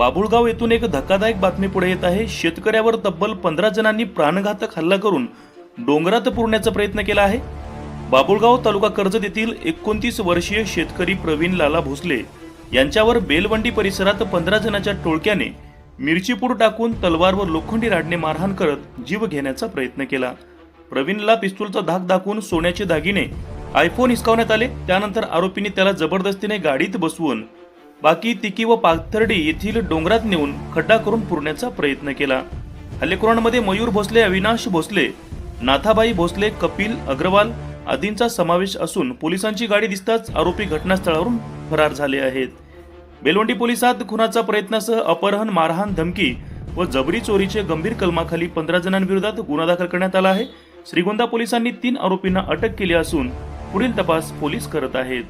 बाबुळगाव येथून एक धक्कादायक बातमी पुढे येत आहे. शेतकऱ्यावर तब्बल पंधरा जणांनी प्राणघातक हल्ला करून डोंगरात पुरण्याचा प्रयत्न केला आहे. बाबुळगाव तालुका कर्जत येथील एकोणतीस वर्षीय शेतकरी प्रवीण लाला भोसले यांच्यावर बेलवंडी परिसरात पंधरा जणांच्या टोळक्याने मिरचीपूड टाकून तलवार व लोखंडी राडने मारहाण करत जीव घेण्याचा प्रयत्न केला. प्रवीणला पिस्तूलचा धाक दाखवून सोन्याचे दागिने आयफोन हिसकावण्यात आले. त्यानंतर आरोपींनी त्याला जबरदस्तीने गाडीत बसवून बाकी तिकी व पाथर्डी येथील डोंगरात नेऊन खड्डा करून पुरण्याचा प्रयत्न केला. हल्लेखोरांमध्ये मयूर भोसले अविनाश भोसले नाथाबाई भोसले कपिल अग्रवाल आदींचा समावेश असून पोलिसांची गाडी दिसताच आरोपी घटनास्थळावरून फरार झाले आहेत. बेलवंडी पोलिसात खुनाचा प्रयत्नासह अपहरण मारहाण धमकी व जबरी चोरीचे गंभीर कलमाखाली पंधरा जणांविरोधात गुन्हा दाखल करण्यात आला आहे. श्रीगोंदा पोलिसांनी तीन आरोपींना अटक केली असून पुढील तपास पोलीस करत आहेत.